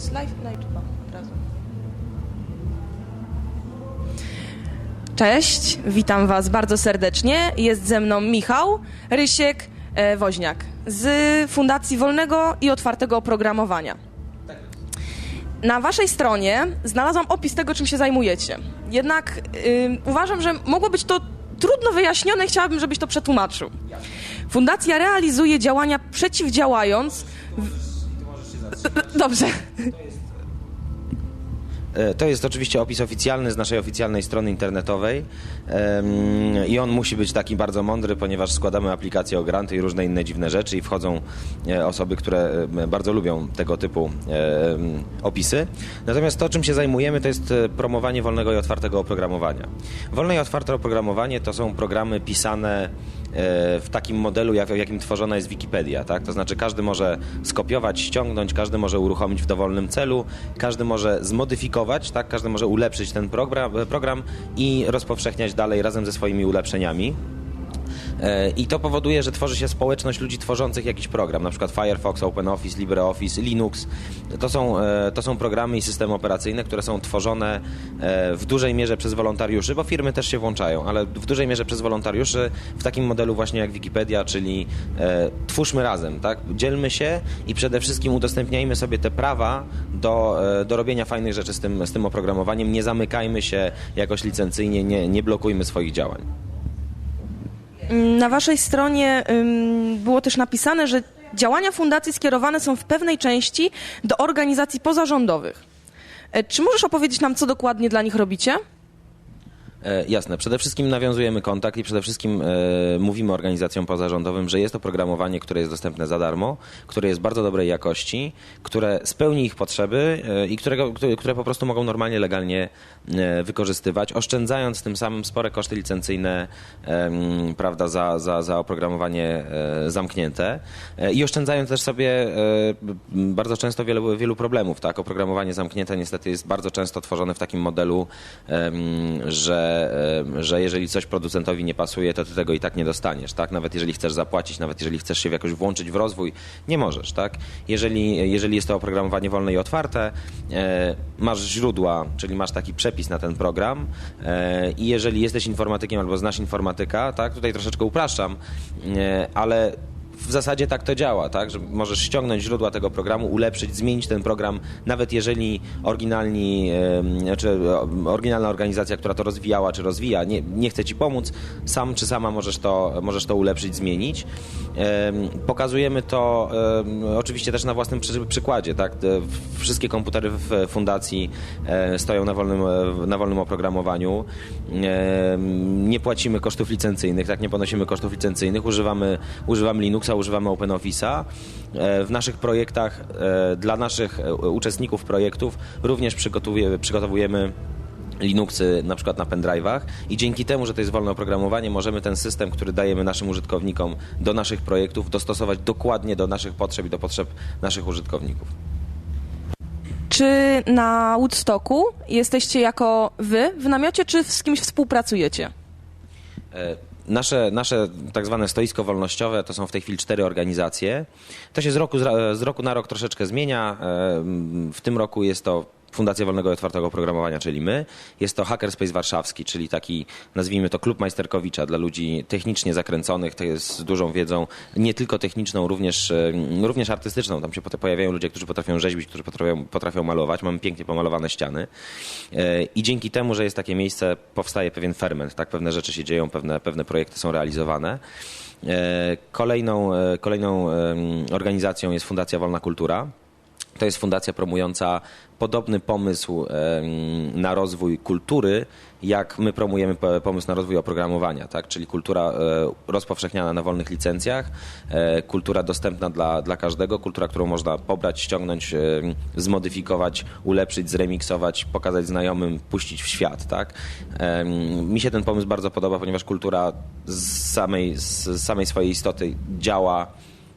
jest live na YouTube od razu. Cześć, witam Was bardzo serdecznie. Jest ze mną Michał Rysiek e, Woźniak z Fundacji Wolnego i Otwartego Oprogramowania. Na Waszej stronie znalazłam opis tego, czym się zajmujecie. Jednak y, uważam, że mogło być to trudno wyjaśnione chciałabym, żebyś to przetłumaczył. Fundacja realizuje działania przeciwdziałając. W... Dobrze. E, To jest oczywiście opis oficjalny z naszej oficjalnej strony internetowej i on musi być taki bardzo mądry, ponieważ składamy aplikacje o granty i różne inne dziwne rzeczy i wchodzą e, osoby, które e, bardzo lubią tego typu opisy. Natomiast to, czym się zajmujemy, to jest promowanie wolnego i otwartego oprogramowania. Wolne i otwarte oprogramowanie to są programy pisane w takim modelu, jak, jakim tworzona jest Wikipedia. Tak? To znaczy każdy może skopiować, ściągnąć, każdy może uruchomić w dowolnym celu, każdy może zmodyfikować, tak? każdy może ulepszyć ten program, program i rozpowszechniać dalej razem ze swoimi ulepszeniami. E, I to powoduje, że tworzy się społeczność ludzi tworzących jakiś program, na przykład Firefox, OpenOffice, LibreOffice, Linux. To są, e, to są programy i systemy operacyjne, które są tworzone e, w dużej mierze przez wolontariuszy, bo firmy też się włączają, ale w dużej mierze przez wolontariuszy w takim modelu właśnie jak Wikipedia, czyli twórzmy razem, tak? Dzielmy się i przede wszystkim udostępniajmy sobie te prawa do, e, do robienia fajnych rzeczy z tym, z tym oprogramowaniem. Nie zamykajmy się jakoś licencyjnie, nie, nie blokujmy swoich działań. Na Waszej stronie było też napisane, że działania fundacji skierowane są w pewnej części do organizacji pozarządowych. E, Czy możesz opowiedzieć nam, co dokładnie dla nich robicie? E, jasne. Przede wszystkim nawiązujemy kontakt i przede wszystkim e, mówimy organizacjom pozarządowym, że jest oprogramowanie, które jest dostępne za darmo, które jest bardzo dobrej jakości, które spełni ich potrzeby e, i którego, które, które po prostu mogą normalnie, legalnie e, wykorzystywać, oszczędzając tym samym spore koszty licencyjne prawda, za, za, za oprogramowanie e, zamknięte i oszczędzając też sobie bardzo często wielu, wielu problemów. Tak? Oprogramowanie zamknięte niestety jest bardzo często tworzone w takim modelu, em, że, jeżeli coś producentowi nie pasuje, to ty tego i tak nie dostaniesz. Tak? Nawet jeżeli chcesz zapłacić, nawet jeżeli chcesz się jakoś włączyć w rozwój, nie możesz. Tak? Jeżeli, jeżeli jest to oprogramowanie wolne i otwarte, e, masz źródła, czyli masz taki przepis na ten program e, i jeżeli jesteś informatykiem albo znasz informatyka, tak? tutaj troszeczkę upraszczam, e, ale w zasadzie tak to działa, tak? Że możesz ściągnąć źródła tego programu, ulepszyć, zmienić ten program, nawet jeżeli oryginalni, czy oryginalna organizacja, która to rozwijała, czy rozwija, nie, nie chce ci pomóc, sam czy sama możesz to, możesz to ulepszyć, zmienić. Em, Pokazujemy to oczywiście też na własnym przy, przykładzie, tak? Wszystkie komputery w fundacji e, stoją na wolnym, e, na wolnym oprogramowaniu. Nie płacimy kosztów licencyjnych, tak? Nie ponosimy kosztów licencyjnych, używamy, używamy Linuxa, używamy OpenOffice'a. E, W naszych projektach e, dla naszych e, uczestników projektów również przygotowujemy, przygotowujemy Linuxy na przykład na pendrive'ach i dzięki temu, że to jest wolne oprogramowanie, możemy ten system, który dajemy naszym użytkownikom do naszych projektów dostosować dokładnie do naszych potrzeb i do potrzeb naszych użytkowników. Czy na Woodstocku jesteście jako wy w namiocie, czy z kimś współpracujecie? E, Nasze, nasze tak zwane stoisko wolnościowe to są w tej chwili cztery organizacje. To się z roku, z roku na rok troszeczkę zmienia. E, W tym roku jest to Fundacja Wolnego i Otwartego Oprogramowania, czyli my. Jest to Hackerspace Warszawski, czyli taki, nazwijmy to, klub Majsterkowicza dla ludzi technicznie zakręconych, to jest z dużą wiedzą, nie tylko techniczną, również, również artystyczną. Tam się pojawiają ludzie, którzy potrafią rzeźbić, którzy potrafią, potrafią malować. Mamy pięknie pomalowane ściany. E, I dzięki temu, że jest takie miejsce, powstaje pewien ferment, tak? Pewne rzeczy się dzieją, pewne, pewne projekty są realizowane. E, Kolejną, e, kolejną organizacją jest Fundacja Wolna Kultura. To jest fundacja promująca podobny pomysł na rozwój kultury, jak my promujemy po- pomysł na rozwój oprogramowania, tak? czyli kultura e, rozpowszechniana na wolnych licencjach, e, kultura dostępna dla, dla każdego, kultura, którą można pobrać, ściągnąć, zmodyfikować, ulepszyć, zremiksować, pokazać znajomym, puścić w świat. Tak? Mi się ten pomysł bardzo podoba, ponieważ kultura z samej, z samej swojej istoty działa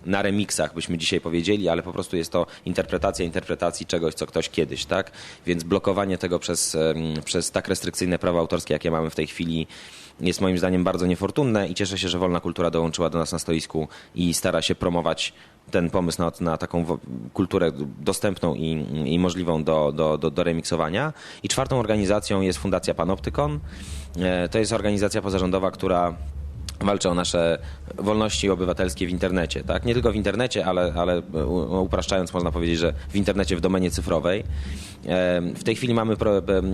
na remixach, byśmy dzisiaj powiedzieli, ale po prostu jest to interpretacja interpretacji czegoś, co ktoś kiedyś, tak? Więc blokowanie tego przez, przez tak restrykcyjne prawa autorskie, jakie mamy w tej chwili, jest moim zdaniem bardzo niefortunne i cieszę się, że Wolna Kultura dołączyła do nas na stoisku i stara się promować ten pomysł na, na taką kulturę dostępną i, i możliwą do, do, do, do remiksowania. I czwartą organizacją jest Fundacja Panoptykon. E, to jest organizacja pozarządowa, która walczy o nasze wolności obywatelskie w internecie. Tak? Nie tylko w internecie, ale, ale upraszczając można powiedzieć, że w internecie w domenie cyfrowej. W tej chwili mamy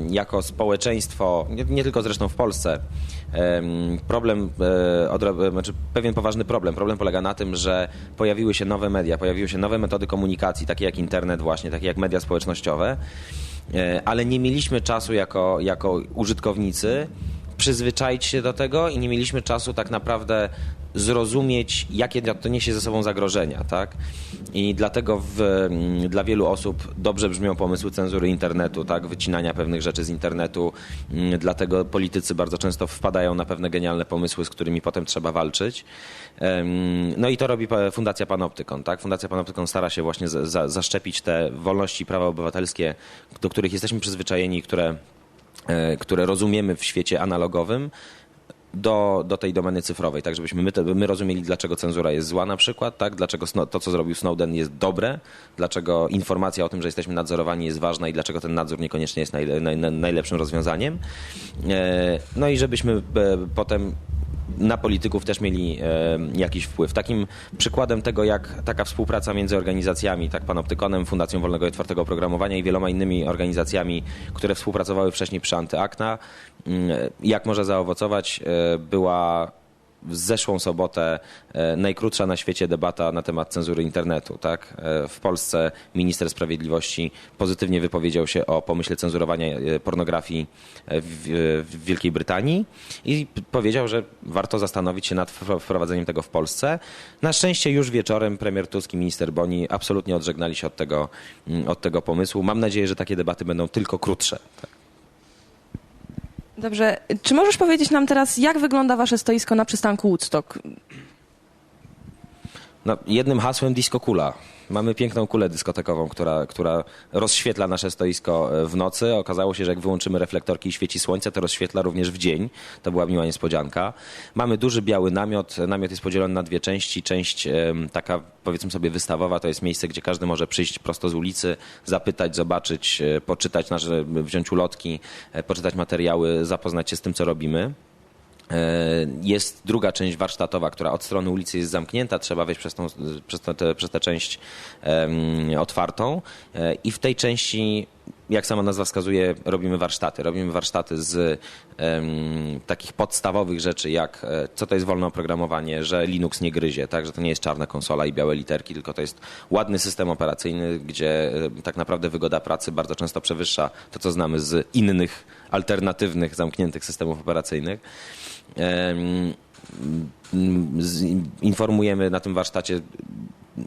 jako społeczeństwo, nie, nie tylko zresztą w Polsce, problem, e, znaczy pewien poważny problem. Problem polega na tym, że pojawiły się nowe media, pojawiły się nowe metody komunikacji, takie jak internet właśnie, takie jak media społecznościowe, e, ale nie mieliśmy czasu jako, jako użytkownicy przyzwyczaić się do tego i nie mieliśmy czasu tak naprawdę zrozumieć, jakie to niesie ze sobą zagrożenia, tak? I dlatego w, mm, dla wielu osób dobrze brzmią pomysły cenzury internetu, tak? Wycinania pewnych rzeczy z internetu. Mm, dlatego politycy bardzo często wpadają na pewne genialne pomysły, z którymi potem trzeba walczyć. No i to robi Fundacja Panoptykon, tak? Fundacja Panoptykon stara się właśnie za, za, zaszczepić te wolności i prawa obywatelskie, do których jesteśmy przyzwyczajeni, które które rozumiemy w świecie analogowym, do, do tej domeny cyfrowej, tak żebyśmy my, my rozumieli, dlaczego cenzura jest zła na przykład, tak? dlaczego to, co zrobił Snowden jest dobre, dlaczego informacja o tym, że jesteśmy nadzorowani jest ważna i dlaczego ten nadzór niekoniecznie jest naj, naj, najlepszym rozwiązaniem. E, no i żebyśmy e, potem na polityków też mieli e, jakiś wpływ. Takim przykładem tego, jak taka współpraca między organizacjami, tak Panoptykonem, Fundacją Wolnego i Otwartego Oprogramowania i wieloma innymi organizacjami, które współpracowały wcześniej przy Antyakna, mm, jak może zaowocować, e, była w zeszłą sobotę e, najkrótsza na świecie debata na temat cenzury internetu. Tak? E, w Polsce minister sprawiedliwości pozytywnie wypowiedział się o pomyśle cenzurowania e, pornografii w, Wielkiej Brytanii i powiedział, że warto zastanowić się nad wprowadzeniem tego w Polsce. Na szczęście już wieczorem premier Tusk i minister Boni absolutnie odżegnali się od tego, mm, od tego pomysłu. Mam nadzieję, że takie debaty będą tylko krótsze. Tak? Dobrze. Czy możesz powiedzieć nam teraz, jak wygląda wasze stoisko na przystanku Woodstock? No, jednym hasłem disco kula. Mamy piękną kulę dyskotekową, która, która rozświetla nasze stoisko e, w nocy. Okazało się, że jak wyłączymy reflektorki i świeci słońce, to rozświetla również w dzień. To była miła niespodzianka. Mamy duży biały namiot. Namiot jest podzielony na dwie części. Część taka powiedzmy sobie wystawowa to jest miejsce, gdzie każdy może przyjść prosto z ulicy, zapytać, zobaczyć, e, poczytać nasze, wziąć ulotki, e, poczytać materiały, zapoznać się z tym, co robimy. E, jest druga część warsztatowa, która od strony ulicy jest zamknięta, trzeba wejść przez, tą, przez, tę, przez tę część otwartą. E, I w tej części, jak sama nazwa wskazuje, robimy warsztaty. Robimy warsztaty z takich podstawowych rzeczy, jak e, co to jest wolne oprogramowanie, że Linux nie gryzie, tak, że to nie jest czarna konsola i białe literki, tylko to jest ładny system operacyjny, gdzie tak naprawdę wygoda pracy bardzo często przewyższa to, co znamy z innych alternatywnych, zamkniętych systemów operacyjnych informujemy na tym warsztacie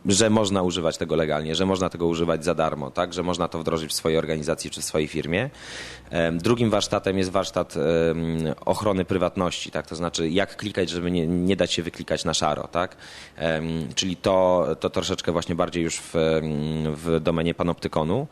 że można używać tego legalnie, że można tego używać za darmo, tak? że można to wdrożyć w swojej organizacji czy w swojej firmie. Drugim warsztatem jest warsztat ochrony prywatności, tak? to znaczy jak klikać, żeby nie, nie dać się wyklikać na szaro. Tak? Czyli to, to troszeczkę właśnie bardziej już w, w domenie panoptykonu.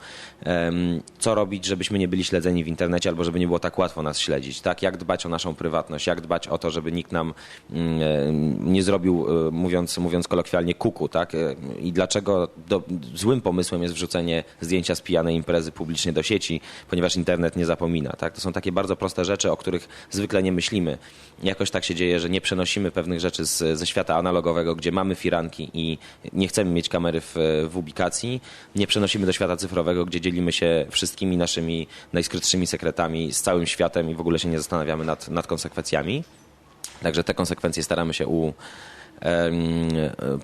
Co robić, żebyśmy nie byli śledzeni w internecie albo żeby nie było tak łatwo nas śledzić. Tak? Jak dbać o naszą prywatność, jak dbać o to, żeby nikt nam mm, nie zrobił, e, mówiąc, mówiąc kolokwialnie, kuku. Tak? I dlaczego do, złym pomysłem jest wrzucenie zdjęcia z pijanej imprezy publicznie do sieci, ponieważ internet nie zapomina. Tak? To są takie bardzo proste rzeczy, o których zwykle nie myślimy. Jakoś tak się dzieje, że nie przenosimy pewnych rzeczy z, ze świata analogowego, gdzie mamy firanki i nie chcemy mieć kamery w, w ubikacji, nie przenosimy do świata cyfrowego, gdzie dzielimy się wszystkimi naszymi najskrytszymi sekretami z całym światem i w ogóle się nie zastanawiamy nad, nad konsekwencjami. Także te konsekwencje staramy się u,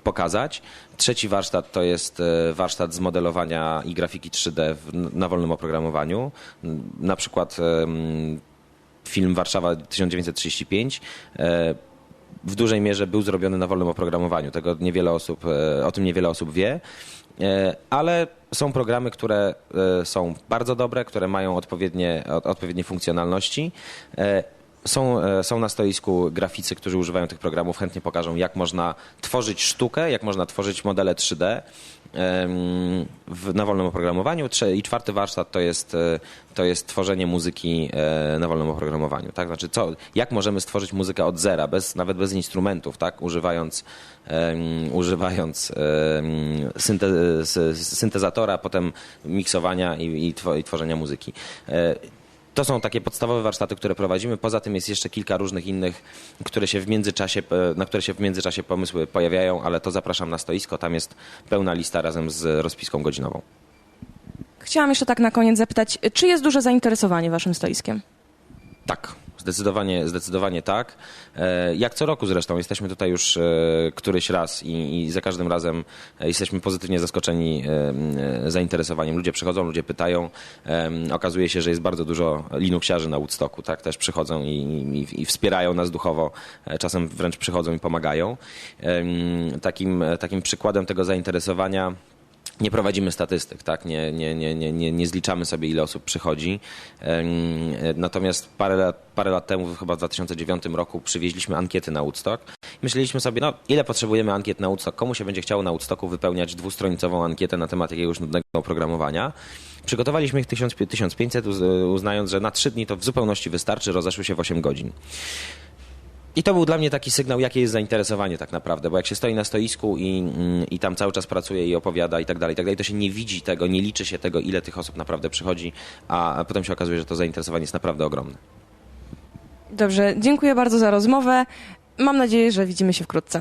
pokazać. Trzeci warsztat to jest e, warsztat z modelowania i grafiki 3D na wolnym oprogramowaniu. Na przykład film Warszawa 1935 e, w dużej mierze był zrobiony na wolnym oprogramowaniu. Tego niewiele osób, e, o tym niewiele osób wie, ale są programy, które są bardzo dobre, które mają odpowiednie, odpowiednie funkcjonalności Są, e, są na stoisku graficy, którzy używają tych programów, chętnie pokażą, jak można tworzyć sztukę, jak można tworzyć modele 3D em, w, na wolnym oprogramowaniu. I czwarty warsztat to jest, e, to jest tworzenie muzyki e, na wolnym oprogramowaniu. Tak? Znaczy, co, jak możemy stworzyć muzykę od zera, bez, nawet bez instrumentów, tak? używając, em, używając em, synte, syntezatora, potem miksowania i, i tworzenia muzyki. To są takie podstawowe warsztaty, które prowadzimy. Poza tym jest jeszcze kilka różnych innych, które się w międzyczasie, e, na które się w międzyczasie pomysły pojawiają, ale to zapraszam na stoisko. Tam jest pełna lista razem z rozpiską godzinową. Chciałam jeszcze tak na koniec zapytać, czy jest duże zainteresowanie waszym stoiskiem? Tak, zdecydowanie, zdecydowanie tak. E, Jak co roku zresztą, jesteśmy tutaj już e, któryś raz i, i za każdym razem e, jesteśmy pozytywnie zaskoczeni zainteresowaniem. Ludzie przychodzą, ludzie pytają. Okazuje się, że jest bardzo dużo linuksiarzy na Woodstocku, tak, też przychodzą i, i, i wspierają nas duchowo. Czasem wręcz przychodzą i pomagają. Takim, takim przykładem tego zainteresowania nie prowadzimy statystyk, tak? Nie, nie, nie, nie, nie, nie zliczamy sobie, ile osób przychodzi. Natomiast parę lat, parę lat temu, chyba w 2009 roku, przywieźliśmy ankiety na Woodstock. Myśleliśmy sobie, no ile potrzebujemy ankiet na Woodstock? Komu się będzie chciało na Woodstocku wypełniać dwustronicową ankietę na temat jakiegoś nudnego oprogramowania? Przygotowaliśmy ich 1000 1500, uz- uznając, że na trzy dni to w zupełności wystarczy, rozeszły się w 8 godzin. I to był dla mnie taki sygnał, jakie jest zainteresowanie tak naprawdę, bo jak się stoi na stoisku i, mm, i tam cały czas pracuje i opowiada i tak dalej, i tak dalej, to się nie widzi tego, nie liczy się tego, ile tych osób naprawdę przychodzi, a, a potem się okazuje, że to zainteresowanie jest naprawdę ogromne. Dobrze, dziękuję bardzo za rozmowę. Mam nadzieję, że widzimy się wkrótce.